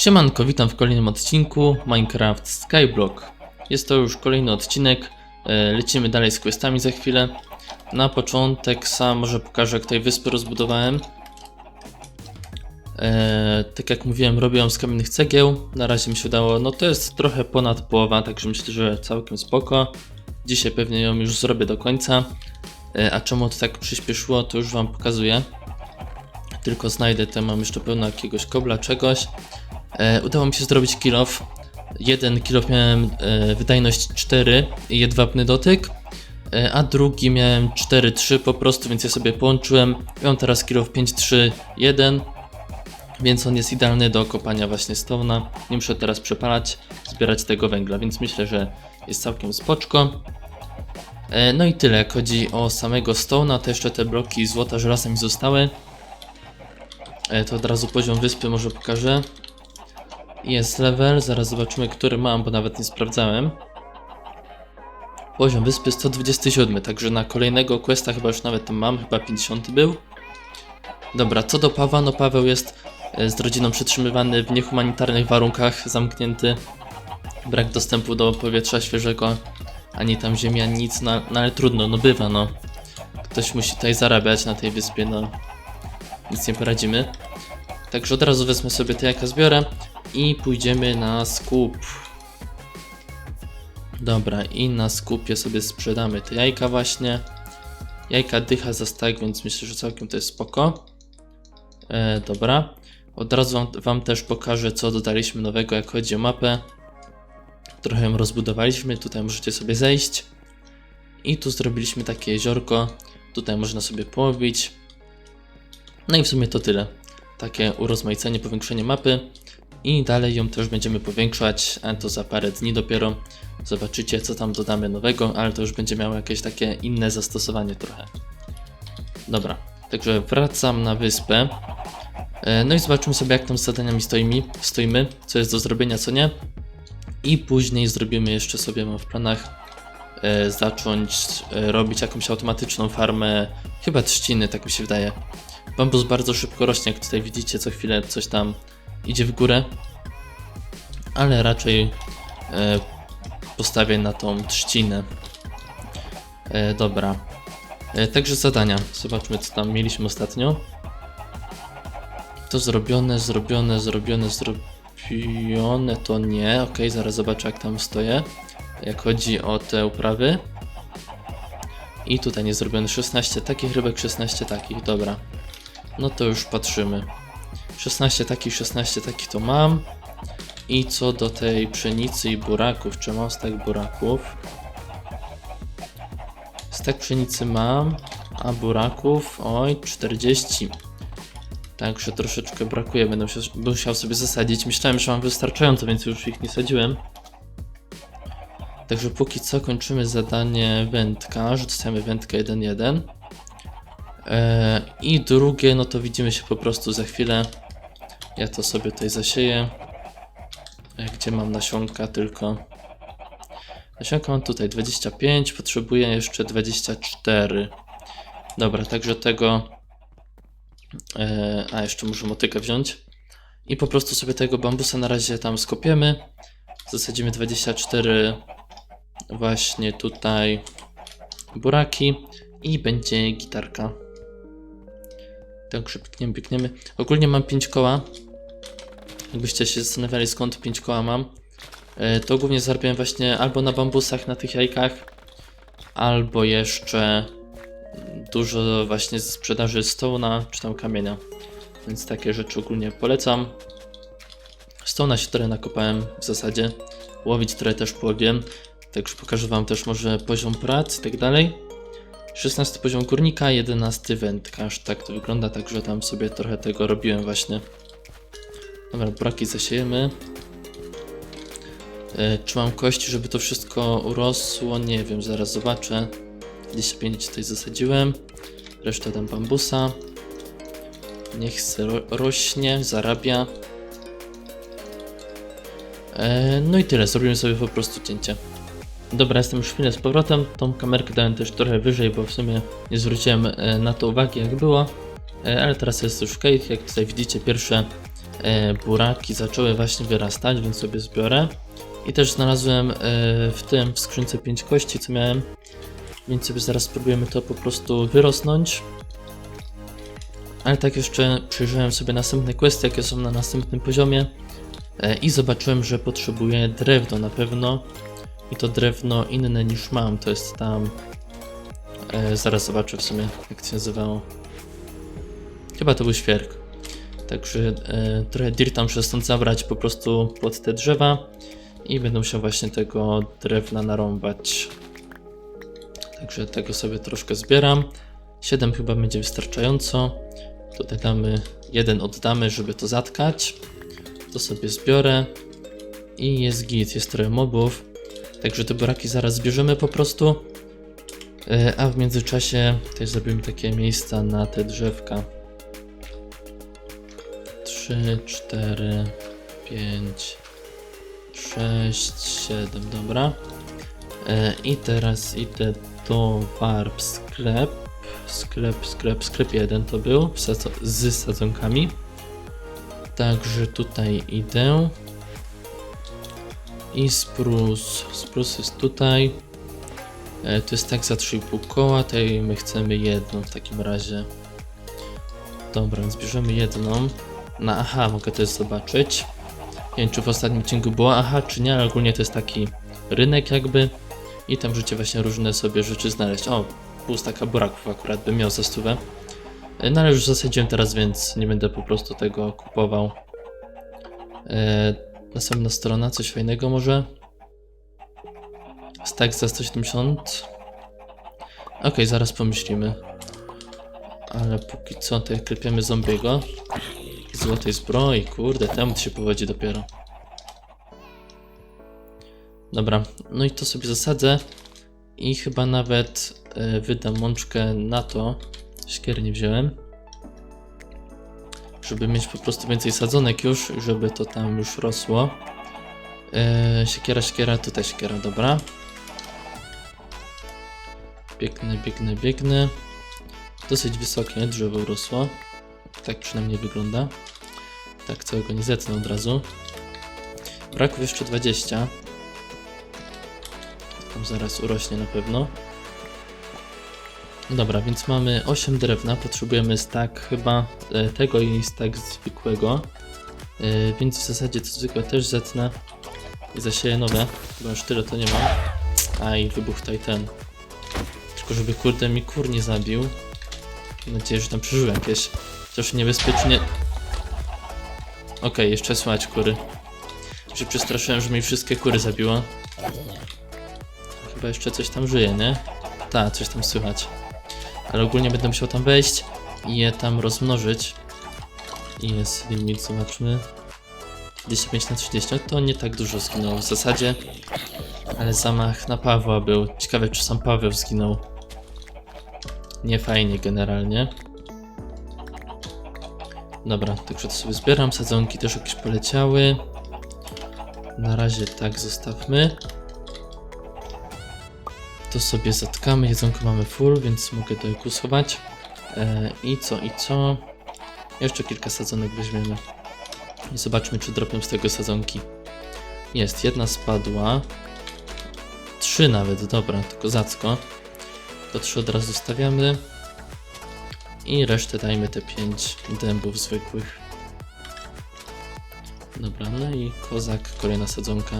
Siemanko, witam w kolejnym odcinku Minecraft Skyblock. Jest to już kolejny odcinek, e, lecimy dalej z questami za chwilę. Na początek sam może pokażę jak tej wyspy rozbudowałem. E, tak jak mówiłem, robię ją z kamiennych cegieł. Na razie mi się udało, no to jest trochę ponad połowa, także myślę, że całkiem spoko. Dzisiaj pewnie ją już zrobię do końca. E, a czemu to tak przyspieszyło, to już Wam pokazuję. Tylko znajdę, tam mam jeszcze pełno jakiegoś kobla, czegoś. E, udało mi się zrobić kill off. Jeden kill off miałem e, wydajność 4 i jedwabny dotyk, e, a drugi miałem 4-3 po prostu, więc ja sobie połączyłem. Mam teraz kill off 5-3-1, więc on jest idealny do kopania właśnie stone'a. Nie muszę teraz przepalać, zbierać tego węgla, więc myślę, że jest całkiem spoczko. E, No i tyle, jak chodzi o samego stone'a, to jeszcze te bloki złota żelaza mi zostały. E, To od razu poziom wyspy może pokażę. Jest level, zaraz zobaczymy, który mam, bo nawet nie sprawdzałem. Poziom wyspy 127, także na kolejnego questa chyba już nawet tam mam, chyba 50 był. Dobra, co do Pawła, no Paweł jest e, z rodziną przetrzymywany w niehumanitarnych warunkach, zamknięty. Brak dostępu do powietrza świeżego, ani tam ziemi, ani nic, no, no ale trudno, no bywa, no. Ktoś musi tutaj zarabiać na tej wyspie, no. Nic nie poradzimy. Także od razu wezmę sobie te jaka zbiorę i pójdziemy na skup. Dobra, i na skupie sobie sprzedamy te jajka właśnie. Jajka dycha za stack, więc myślę, że całkiem to jest spoko. E, dobra. Od razu wam, wam też pokażę, co dodaliśmy nowego, jak chodzi o mapę. Trochę ją rozbudowaliśmy, tutaj możecie sobie zejść. I tu zrobiliśmy takie jeziorko. Tutaj można sobie połowić. No i w sumie to tyle. Takie urozmaicenie, powiększenie mapy. I dalej ją też będziemy powiększać, a to za parę dni dopiero. Zobaczycie, co tam dodamy nowego, ale to już będzie miało jakieś takie inne zastosowanie trochę. Dobra, także wracam na wyspę. E, No i zobaczymy sobie, jak tam z zadaniami stoimy, stoimy, co jest do zrobienia, co nie. I później zrobimy jeszcze sobie, mam w planach, e, zacząć e, robić jakąś automatyczną farmę, chyba trzciny, tak mi się wydaje. Bambus bardzo szybko rośnie, jak tutaj widzicie, co chwilę coś tam idzie w górę, ale raczej e, postawię na tą trzcinę. E, dobra. E, także zadania. Zobaczmy, co tam mieliśmy ostatnio. To zrobione, zrobione, zrobione, zrobione to nie. Ok, zaraz zobaczę, jak tam stoję. Jak chodzi o te uprawy. I tutaj nie zrobione 16 takich rybek, 16 takich, dobra. No to już patrzymy. 16 takich, 16 takich to mam. I co do tej pszenicy i buraków, czy mam stak buraków? Stak pszenicy mam, a buraków, oj, 40. Także troszeczkę brakuje, będę musiał, musiał sobie zasadzić. Myślałem, że mam wystarczająco, więc już ich nie sadziłem. Także póki co kończymy zadanie wędka, rzucamy wędkę 1-1. Eee, I drugie, no to widzimy się po prostu za chwilę. Ja to sobie tutaj zasieję. E, Gdzie mam nasionka tylko? Nasionka mam tutaj 25, potrzebuję jeszcze 24. Dobra, także tego. E, a jeszcze muszę motykę wziąć. I po prostu sobie tego bambusa na razie tam skopiemy. Zasadzimy 24 właśnie tutaj buraki i będzie gitarka. Także biegniemy, biegniemy. Ogólnie mam 5 koła. Jakbyście się zastanawiali skąd 5 koła mam, e, to głównie zarabiałem właśnie albo na bambusach, na tych jajkach, albo jeszcze dużo właśnie ze sprzedaży stołna czy tam kamienia. Więc takie rzeczy ogólnie polecam. Stołna się trochę nakopałem w zasadzie. Łowić trochę też połowiłem. Także pokażę wam też może poziom prac i tak dalej. 16 poziom górnika, 11 wędkarz. Tak to wygląda, także tam sobie trochę tego robiłem właśnie. Dobra, braki zasiejemy. E, czy mam kości, żeby to wszystko urosło? Nie wiem, zaraz zobaczę. 25 tutaj zasadziłem. Resztę dam bambusa. Niech se ro rośnie, zarabia. E, no i tyle, zrobimy sobie po prostu cięcie. Dobra, jestem już chwilę z powrotem. Tą kamerkę dałem też trochę wyżej, bo w sumie nie zwróciłem e, na to uwagi jak było. E, Ale teraz jest już ok. Jak tutaj widzicie, pierwsze e, buraki zaczęły właśnie wyrastać, więc sobie zbiorę. I też znalazłem w tym, w skrzynce 5 kości, co miałem, więc sobie zaraz spróbujemy to po prostu wyrosnąć. Ale tak jeszcze przejrzałem sobie następne questy, jakie są na następnym poziomie i zobaczyłem, że potrzebuję drewno na pewno. I to drewno inne niż mam, to jest tam... E, zaraz zobaczę w sumie, jak to się nazywało. Chyba to był świerk. Także e, trochę dirta muszę stąd zabrać po prostu pod te drzewa i będą się właśnie tego drewna narąbać. Także tego sobie troszkę zbieram. 7 chyba będzie wystarczająco. Tutaj damy jeden oddamy, żeby to zatkać. To sobie zbiorę. I jest git, jest trochę mobów. Także te buraki zaraz zbierzemy po prostu. E, A w międzyczasie też zrobimy takie miejsca na te drzewka. 3, 4, 5, 6, 7, dobra. E, I teraz idę do Warp Sklep. Sklep, sklep, sklep 1 to był z sadzonkami. Także tutaj idę. I sprus. Sprus jest tutaj. E, to jest tak za 3,5 koła. Tutaj my chcemy jedną w takim razie. Dobra, więc bierzemy jedną. Na aha, mogę też zobaczyć. Nie wiem, czy w ostatnim odcinku było aha, czy nie, ale ogólnie to jest taki rynek jakby. I tam możecie właśnie różne sobie rzeczy znaleźć. O, pół staka buraków akurat bym miał za stówę. E, No ale już zasadziłem teraz, więc nie będę po prostu tego kupował. E, następna strona, coś fajnego może. Stack za 170. Okej, zaraz pomyślimy. Ale póki co tutaj klepiemy zombiego. Złotej zbroi, kurde, temu się powodzi dopiero. Dobra, no i to sobie zasadzę. I chyba nawet e, wydam mączkę na to. Siekiery nie wziąłem. Żeby mieć po prostu więcej sadzonek już, żeby to tam już rosło. E, siekiera, siekiera, tutaj siekiera, dobra. Biegnę, biegnę, biegnę. Dosyć wysokie drzewo urosło. Tak przynajmniej wygląda. Tak, całego nie zetnę od razu. Braków jeszcze 20. Tam zaraz urośnie na pewno. Dobra, więc mamy 8 drewna, potrzebujemy stack chyba e, tego i stack zwykłego. E, więc w zasadzie to zwykłe też zetnę i zasieję nowe, bo już tyle to nie mam. A i wybuch tutaj ten. Tylko żeby kurde mi kur nie zabił. Mam nadzieję, że tam przeżyłem jakieś. Też niebezpiecznie. Okej, jeszcze słychać kury. Się przestraszyłem, że mi wszystkie kury zabiło. Chyba jeszcze coś tam żyje, nie? Tak, coś tam słychać. Ale ogólnie będę musiał tam wejść i je tam rozmnożyć. I jest limit, zobaczmy. 25 na 30, to nie tak dużo zginęło w zasadzie. Ale zamach na Pawła był. Ciekawe, czy sam Paweł zginął. Nie fajnie generalnie. Dobra, także to sobie zbieram. Sadzonki też jakieś poleciały. Na razie tak zostawmy. To sobie zatkamy. Jedzonko mamy full, więc mogę to kusować. E, I co, i co? Jeszcze kilka sadzonek weźmiemy. I zobaczmy, czy dropią z tego sadzonki. Jest, jedna spadła. Trzy nawet, dobra, to kozacko. To trzy od razu zostawiamy. I resztę dajmy te 5 dębów zwykłych. Dobra, no i kozak, kolejna sadzonka.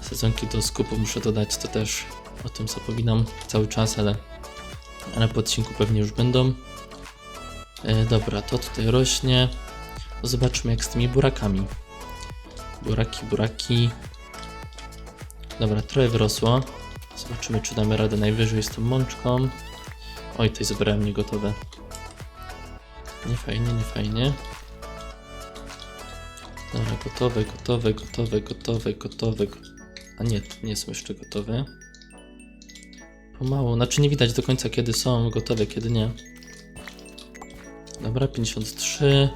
Sadzonki do skupu muszę dodać, to też o tym zapominam cały czas, ale, ale po odcinku pewnie już będą. E, dobra, to tutaj rośnie. Zobaczmy jak z tymi burakami. Buraki, buraki. Dobra, trochę wyrosło. Zobaczymy czy damy radę najwyżej z tą mączką. Oj, tutaj zebrałem niegotowe. Nie fajnie, nie fajnie. Dobra, gotowe, gotowe, gotowe, gotowe, gotowe. go- A nie, nie są jeszcze gotowe. Pomału, znaczy nie widać do końca kiedy są gotowe, kiedy nie. Dobra, 53,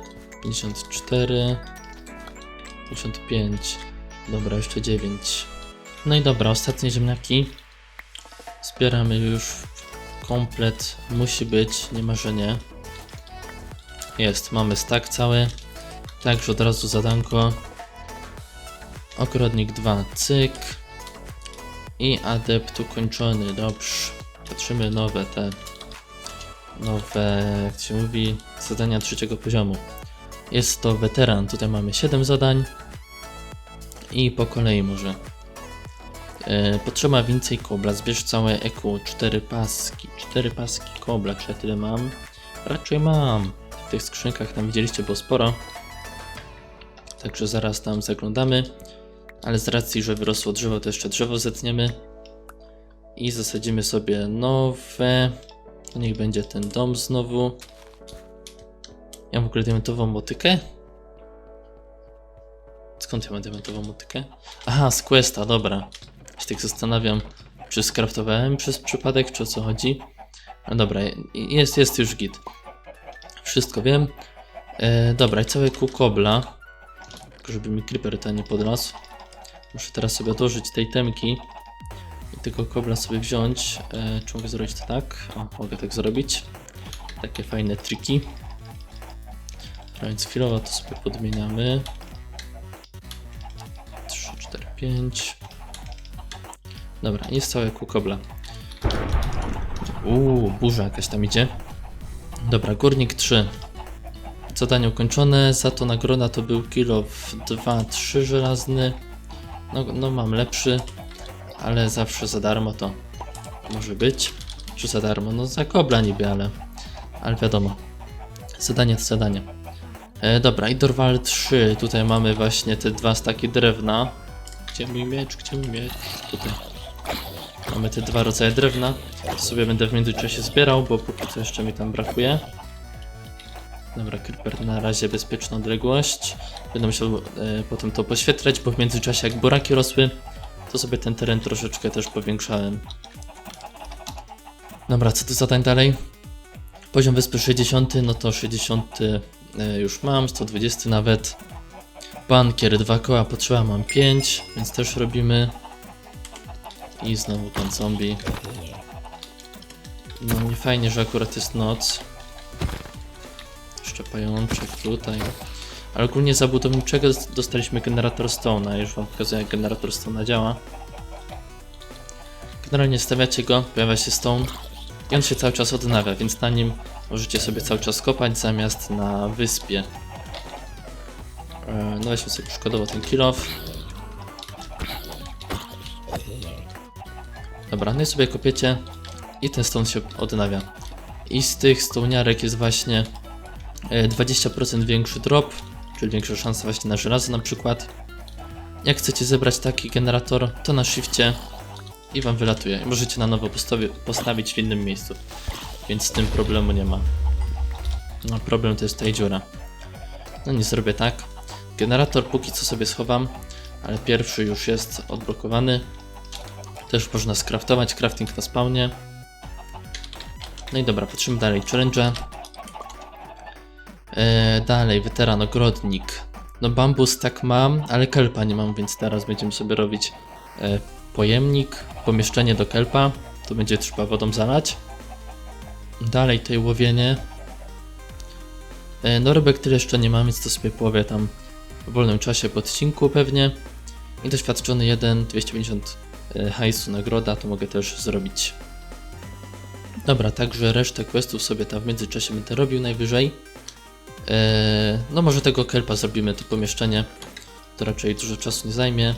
54, 55. Dobra, jeszcze 9. No i dobra, ostatnie ziemniaki. Zbieramy już komplet. Musi być, nie ma, że nie. Jest, mamy stack cały. Także od razu zadanko. Ogrodnik 2, cyk. I adept ukończony, dobrze. Patrzymy nowe te, nowe, jak się mówi, zadania trzeciego poziomu. Jest to weteran, tutaj mamy 7 zadań. I po kolei może. E, potrzeba więcej kobla, zbierz całe EQ, 4 paski, 4 paski kobla, czy ja tyle mam? Raczej mam. W tych skrzynkach tam widzieliście było sporo. Także zaraz tam zaglądamy. Ale z racji, że wyrosło drzewo, to jeszcze drzewo zetniemy. I zasadzimy sobie nowe. Niech będzie ten dom znowu. Ja mam w ogóle diamentową motykę? Skąd ja mam diamentową motykę? Aha, z Questa, dobra. Się tak zastanawiam, czy skraftowałem przez przypadek, czy o co chodzi. No dobra, jest, jest już git. Wszystko wiem. E, dobra, i całe kół kobla. Tylko żeby mi creeper ten nie podlasł. Muszę teraz sobie odłożyć tej temki. I tego kobla sobie wziąć. E, czy mogę zrobić to tak? O, mogę tak zrobić. Takie fajne triki. A więc chwilowo to sobie podmieniamy. 3, 4, 5. Dobra, jest całe kół kobla. Uuu, burza jakaś tam idzie. Dobra, górnik 3. Zadanie ukończone, za to nagroda to był kilo w 2-3 żelazny. No, no mam lepszy, ale zawsze za darmo to może być. Czy za darmo? No za kobla niby, ale, ale wiadomo. Zadanie to zadanie. E, dobra, i Dorwal 3. Tutaj mamy właśnie te dwa staki drewna. Gdzie mój miecz? Gdzie mój miecz? Tutaj. Mamy te dwa rodzaje drewna. To sobie będę w międzyczasie zbierał, bo póki co jeszcze mi tam brakuje. Dobra, Creeper na razie bezpieczna odległość. Będę musiał e, potem to poświetlać, bo w międzyczasie jak buraki rosły, to sobie ten teren troszeczkę też powiększałem. Dobra, co tu zadań dalej? Poziom wyspy 60, no to 60 e, już mam, 120 nawet. Bankier, dwa koła, potrzeba mam 5, więc też robimy. I znowu ten zombie. No nie fajnie, że akurat jest noc. Jeszcze tutaj. Ale ogólnie z budowniczego dostaliśmy generator Stone'a. Już wam pokazuję jak generator Stone'a działa. Generalnie stawiacie go, pojawia się Stone i on się cały czas odnawia, więc na nim możecie sobie cały czas kopać zamiast na wyspie. E, No weźmy sobie przykładowo ten kill off. Dobra, no i sobie kopiecie i ten stone się odnawia. I z tych stołniarek jest właśnie 20% większy drop, czyli większa szansa właśnie na żelazo na przykład. Jak chcecie zebrać taki generator, to na shifcie i wam wylatuje. Możecie na nowo postawi postawić w innym miejscu, więc z tym problemu nie ma. No problem to jest ta dziura. No nie zrobię tak. Generator póki co sobie schowam, ale pierwszy już jest odblokowany. Też można skraftować, crafting na spawnie. No i dobra, patrzymy dalej. Challenge. Eee, dalej, weteran, ogrodnik. No bambus tak mam, ale kelpa nie mam, więc teraz będziemy sobie robić e, pojemnik, pomieszczenie do kelpa. To będzie trzeba wodą zalać. Dalej tutaj łowienie. E, no rybek tyle jeszcze nie mam, więc to sobie połowię tam w wolnym czasie po odcinku pewnie. I doświadczony 1, 250 e, hajsu nagroda, to mogę też zrobić. Dobra, także resztę questów sobie tam w międzyczasie będę robił najwyżej. Eee, no może tego kelpa zrobimy, to pomieszczenie. To raczej dużo czasu nie zajmie.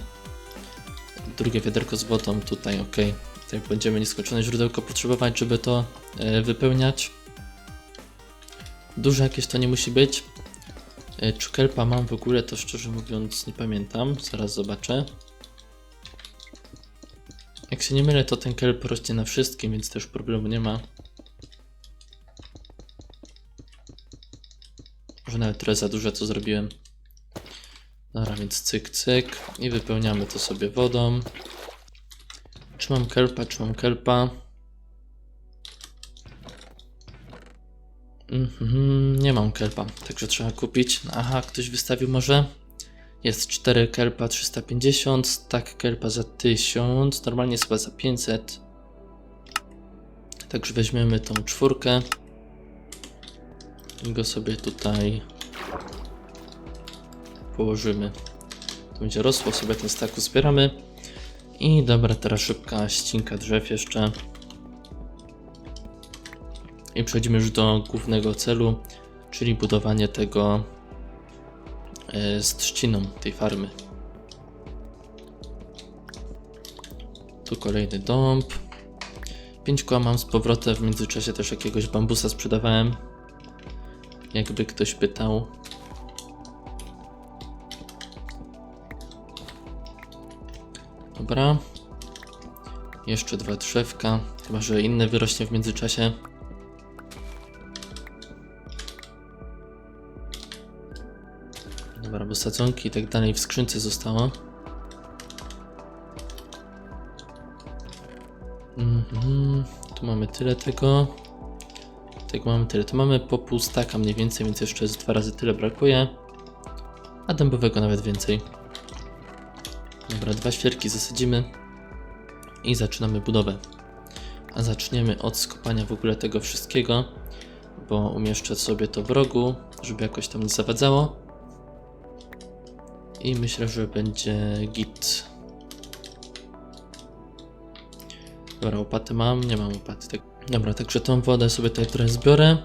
Drugie wiaderko z wodą tutaj, ok. Tutaj będziemy nieskończone źródełko potrzebować, żeby to e, wypełniać. Duże jakieś to nie musi być. E, czy kelpa mam w ogóle, to szczerze mówiąc nie pamiętam. Zaraz zobaczę. Jak się nie mylę, to ten kelp rośnie na wszystkim, więc też problemu nie ma. Może nawet trochę za duże co zrobiłem. Dobra, więc cyk, cyk. I wypełniamy to sobie wodą. Czy mam kelpa, czy mam kelpa? Mhm, nie mam kelpa, także trzeba kupić. Aha, ktoś wystawił może? Jest 4 kelpa 350, tak kelpa za 1000, normalnie chyba za 500. Także weźmiemy tą czwórkę. I go sobie tutaj położymy. To będzie rosło sobie ten stack zbieramy. I dobra, teraz szybka ścinka drzew jeszcze. I przechodzimy już do głównego celu, czyli budowanie tego e, z trzciną tej farmy. Tu kolejny dąb. 5 koła mam z powrotem, w międzyczasie też jakiegoś bambusa sprzedawałem. Jakby ktoś pytał. Dobra. Jeszcze dwa drzewka. Chyba, że inne wyrośnie w międzyczasie. Dobra, bo sadzonki i tak dalej w skrzynce zostało. Mhm, tu mamy tyle tego. Tego mamy tyle. Tu mamy po pół staka mniej więcej, więc jeszcze z dwa razy tyle brakuje. A dębowego nawet więcej. Dobra, dwa świerki zasadzimy i zaczynamy budowę. A zaczniemy od skopania w ogóle tego wszystkiego, bo umieszczę sobie to w rogu, żeby jakoś tam nie zawadzało. I myślę, że będzie git. Dobra, łopaty mam, nie mam łopaty. Dobra, także tą wodę sobie tutaj trochę zbiorę.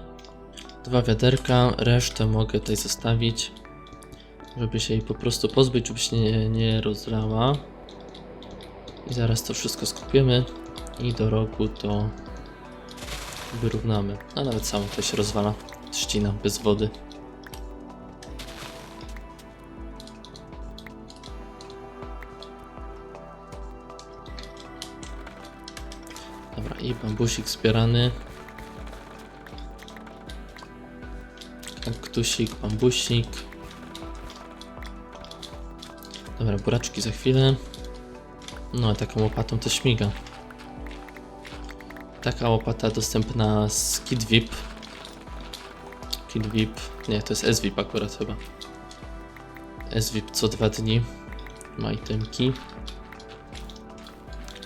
Dwa wiaderka, resztę mogę tutaj zostawić, żeby się jej po prostu pozbyć, żeby się nie, nie rozlała. I zaraz to wszystko skupiemy i do rogu to wyrównamy. A nawet samo to się rozwala. Trzcina bez wody. Bambusik zbierany. Kaktusik, bambusik. Dobra, buraczki za chwilę. No, a taką łopatą to śmiga. Taka łopata dostępna z Kit VIP. Kit VIP. Nie, to jest SVIP akurat chyba. SVIP co dwa dni. Ma itemki.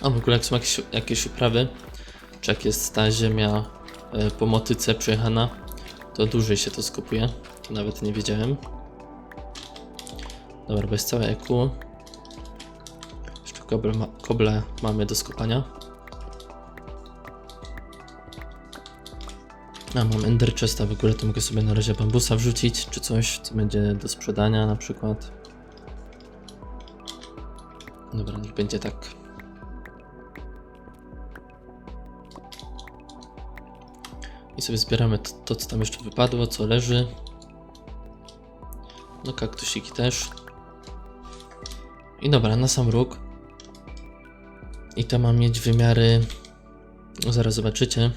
A w ogóle jak są jakieś, jakieś uprawy, jak jest ta ziemia e, po motyce przejechana, to dłużej się to skupuje. To nawet nie wiedziałem. Dobra, bez całe EQ. Jeszcze koble, ma, koble mamy do skopania. A, mam Ender Chesta, w ogóle to mogę sobie na razie bambusa wrzucić, czy coś, co będzie do sprzedania na przykład. Dobra, niech będzie tak. I sobie zbieramy to, co tam jeszcze wypadło, co leży. No, kaktusiki też. I dobra, na sam róg. I to ma mieć wymiary. No, zaraz zobaczycie.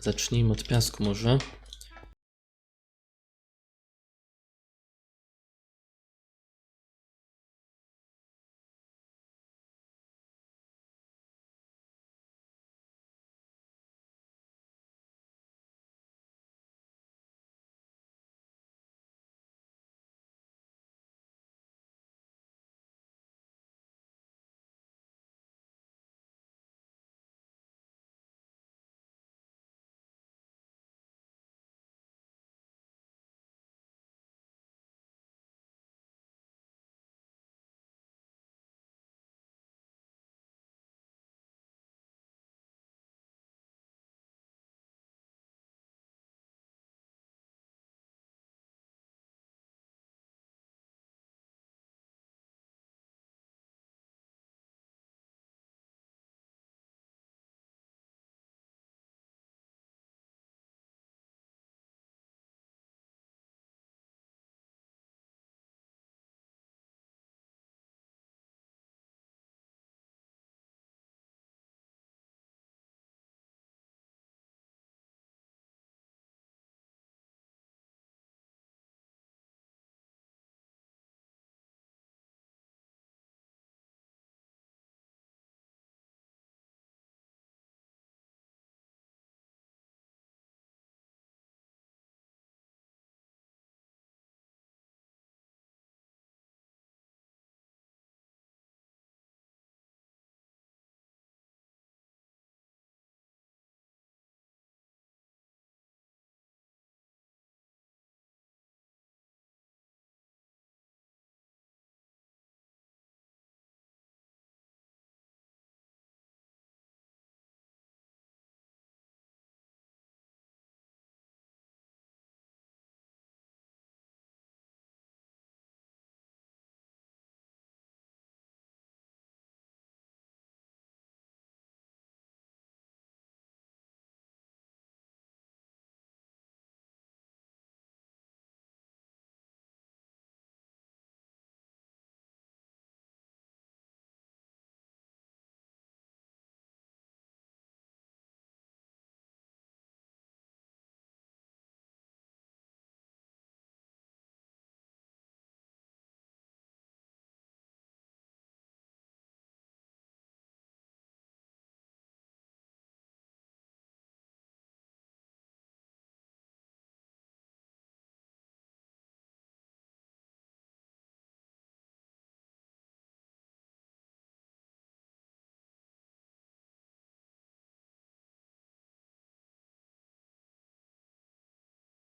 Zacznijmy od piasku może.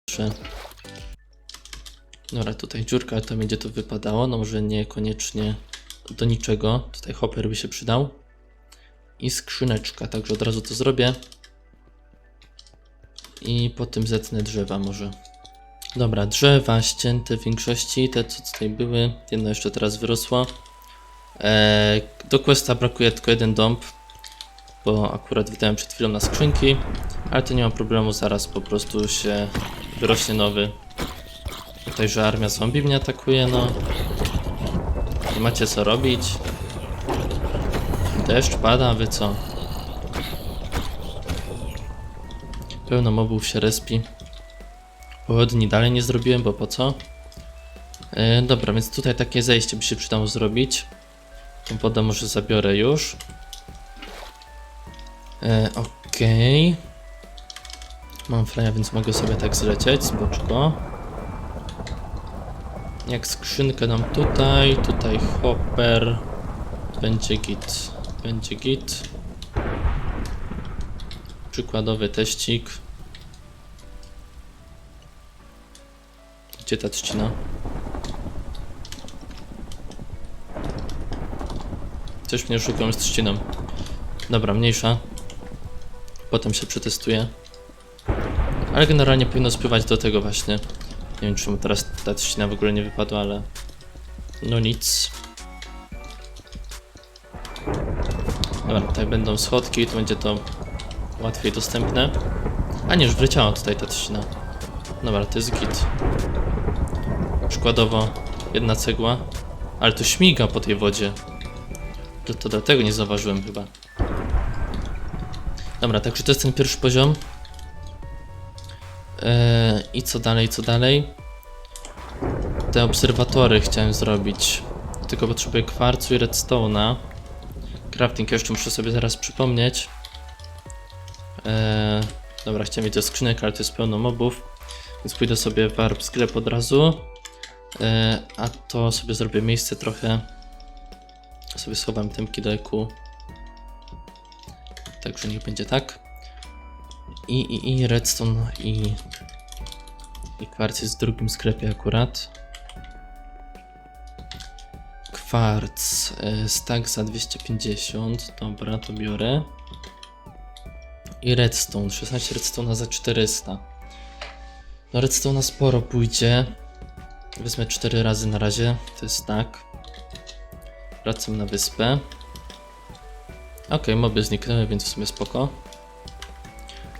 Trzy. Dobra, tutaj dziurka, to będzie to wypadało. No może niekoniecznie do niczego. Tutaj hopper by się przydał. I skrzyneczka, także od razu to zrobię. I potem zetnę drzewa może. Dobra, drzewa ścięte w większości, te co tutaj były. Jedno jeszcze teraz wyrosło. Eee, do questa brakuje tylko jeden dąb, bo akurat wydałem przed chwilą na skrzynki, ale to nie ma problemu, zaraz po prostu się wyrośnie nowy. Tutaj, że armia zombie mnie atakuje, no. Nie macie co robić. Deszcz pada, wy co? Pełno mobów się respi. Pochodni dalej nie zrobiłem, bo po co? E, dobra, więc tutaj takie zejście by się przydało zrobić. Tą wodę może zabiorę już. E, Okej. Mam fraja, więc mogę sobie tak zlecieć z boczko. Jak skrzynkę dam tutaj, tutaj hopper. Będzie git. Będzie git. Przykładowy teścik. Gdzie ta trzcina? Coś mnie szukam z trzciną. Dobra, mniejsza. Potem się przetestuję. Ale generalnie powinno spływać do tego właśnie. Nie wiem czemu teraz ta trzcina w ogóle nie wypadła, ale... No nic. Dobra, tutaj będą schodki, to będzie to łatwiej dostępne. A nie, już wleciała tutaj ta trzcina. Dobra, to jest git. Przykładowo jedna cegła, ale to śmiga po tej wodzie. To, to dlatego nie zauważyłem chyba. Dobra, także to jest ten pierwszy poziom. Eee, I co dalej, co dalej? Te obserwatory chciałem zrobić. Tylko potrzebuję kwarcu i redstone'a. Crafting jeszcze muszę sobie zaraz przypomnieć. Eee, dobra, chciałem mieć do skrzynek, ale to jest pełno mobów. Więc pójdę sobie w warp sklep od razu. E, a to sobie zrobię miejsce trochę. Sobie schowam temki do eku. Także niech będzie tak. I, i, i redstone i, i kwarc jest w drugim sklepie akurat. Kwarc, e, stack za 250, dobra, to biorę. I redstone, 16 redstone za 400. No redstone sporo pójdzie. Wezmę 4 razy na razie, to jest tak. Wracam na wyspę. Ok, moby zniknęły, więc w sumie spoko.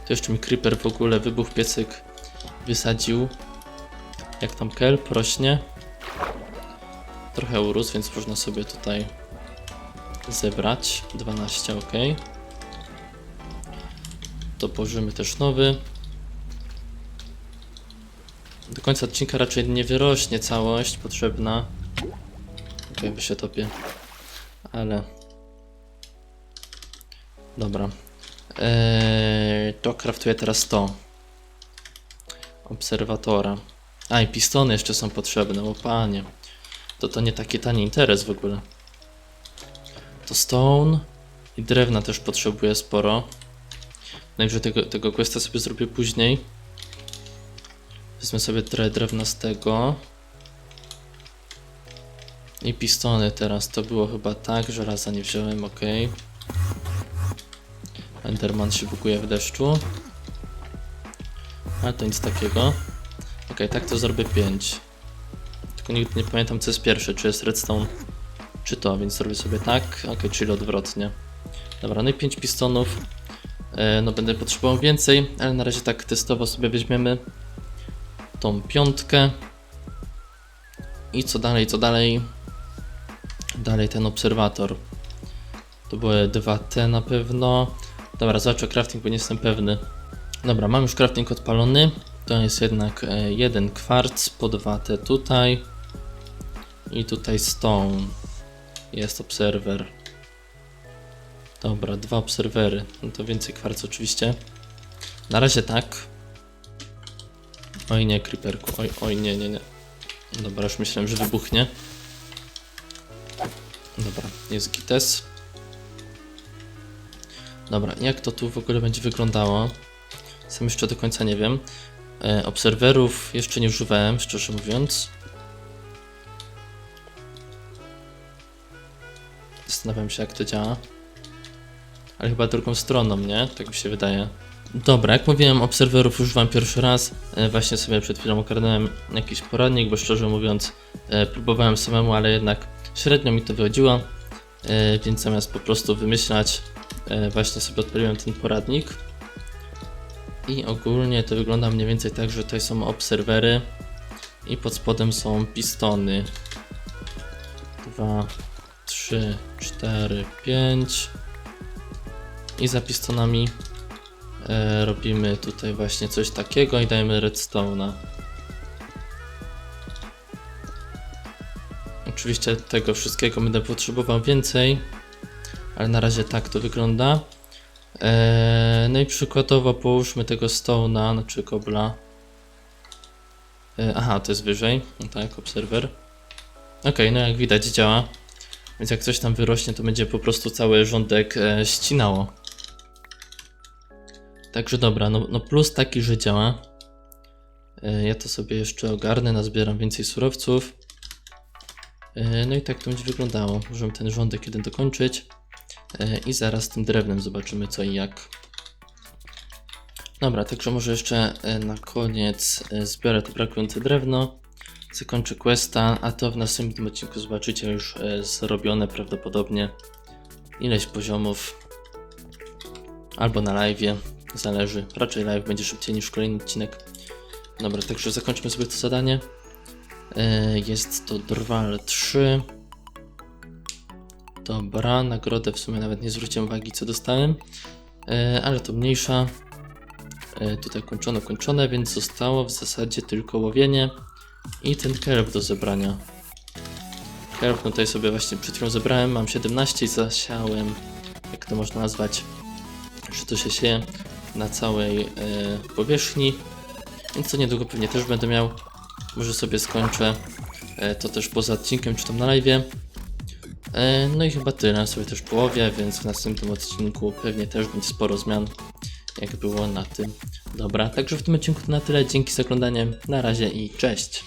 To jeszcze mi creeper w ogóle wybuch piecyk wysadził. Jak tam kelp rośnie. Trochę urósł, więc można sobie tutaj zebrać. 12, ok. Dopożymy też nowy. Do końca odcinka raczej nie wyrośnie całość potrzebna. Okej, by się topię. Ale... Dobra. Eee, to kraftuję teraz to. Obserwatora. A i pistony jeszcze są potrzebne, o panie. To to nie taki tani interes w ogóle. To stone. I drewna też potrzebuję sporo. Najwyżej tego, tego questa sobie zrobię później. Wezmę sobie trochę drewna z tego. I pistony teraz. To było chyba tak, że raza nie wziąłem, ok. Enderman się buguje w deszczu. Ale to nic takiego. Ok, tak to zrobię 5. Tylko nigdy nie pamiętam co jest pierwsze, czy jest redstone, czy to, więc zrobię sobie tak. Ok, czyli odwrotnie. Dobra, no i 5 pistonów. E, no będę potrzebował więcej, ale na razie tak testowo sobie weźmiemy tą piątkę. I co dalej, co dalej? Dalej ten obserwator. To były dwa T na pewno. Dobra, zobaczę crafting, bo nie jestem pewny. Dobra, mam już crafting odpalony. To jest jednak e, jeden kwarc po 2 T tutaj. I tutaj stone. Jest obserwer. Dobra, dwa obserwery. No to więcej kwarc oczywiście. Na razie tak. Oj nie, creeperku. Oj, oj nie, nie, nie. Dobra, już myślałem, że wybuchnie. Dobra, jest gites. Dobra, jak to tu w ogóle będzie wyglądało? Sam jeszcze do końca nie wiem. E, obserwerów jeszcze nie używałem, szczerze mówiąc. Zastanawiam się, jak to działa. Ale chyba drugą stroną, nie? Tak mi się wydaje. Dobra, jak mówiłem, obserwerów używam pierwszy raz. E, Właśnie sobie przed chwilą ogarnąłem jakiś poradnik, bo szczerze mówiąc, e, próbowałem samemu, ale jednak średnio mi to wychodziło. E, Więc zamiast po prostu wymyślać, właśnie sobie odpaliłem ten poradnik. I ogólnie to wygląda mniej więcej tak, że tutaj są obserwery i pod spodem są pistony. 2, 3, 4, 5. I za pistonami e, robimy tutaj właśnie coś takiego i dajemy redstone'a. Oczywiście tego wszystkiego będę potrzebował więcej, ale na razie tak to wygląda. E, no i przykładowo połóżmy tego stone'a, znaczy kobla. E, aha, to jest wyżej, no tak, obserwer. Okej, no jak widać działa. Więc jak coś tam wyrośnie, to będzie po prostu cały rządek e, ścinało. Także dobra, no, no plus taki, że działa. E, ja to sobie jeszcze ogarnę, nazbieram więcej surowców. E, no i tak to będzie wyglądało. Możemy ten rządek jeden dokończyć. E, I zaraz tym drewnem zobaczymy co i jak. Dobra, także może jeszcze e, na koniec e, zbiorę to brakujące drewno. Zakończę questa, a to w następnym odcinku zobaczycie już zrobione prawdopodobnie ileś poziomów. Albo na live, zależy. Raczej live będzie szybciej niż kolejny odcinek. Dobra, także zakończmy sobie to zadanie. Jest to Drwal 3. Dobra, nagrodę w sumie nawet nie zwróciłem uwagi co dostałem, e, ale to mniejsza. E, Tutaj kończone, kończone, więc zostało w zasadzie tylko łowienie i ten kerb do zebrania. Kerb no tutaj sobie właśnie przed chwilą zebrałem, mam 17 i zasiałem, jak to można nazwać, że to się sieje na całej e, powierzchni, więc to niedługo pewnie też będę miał. Może sobie skończę e, to też poza odcinkiem, czy tam na live. E, No i chyba tyle, sobie też połowie, więc w następnym odcinku pewnie też będzie sporo zmian, jak było na tym. Dobra, także w tym odcinku to na tyle, dzięki za oglądanie, na razie i cześć!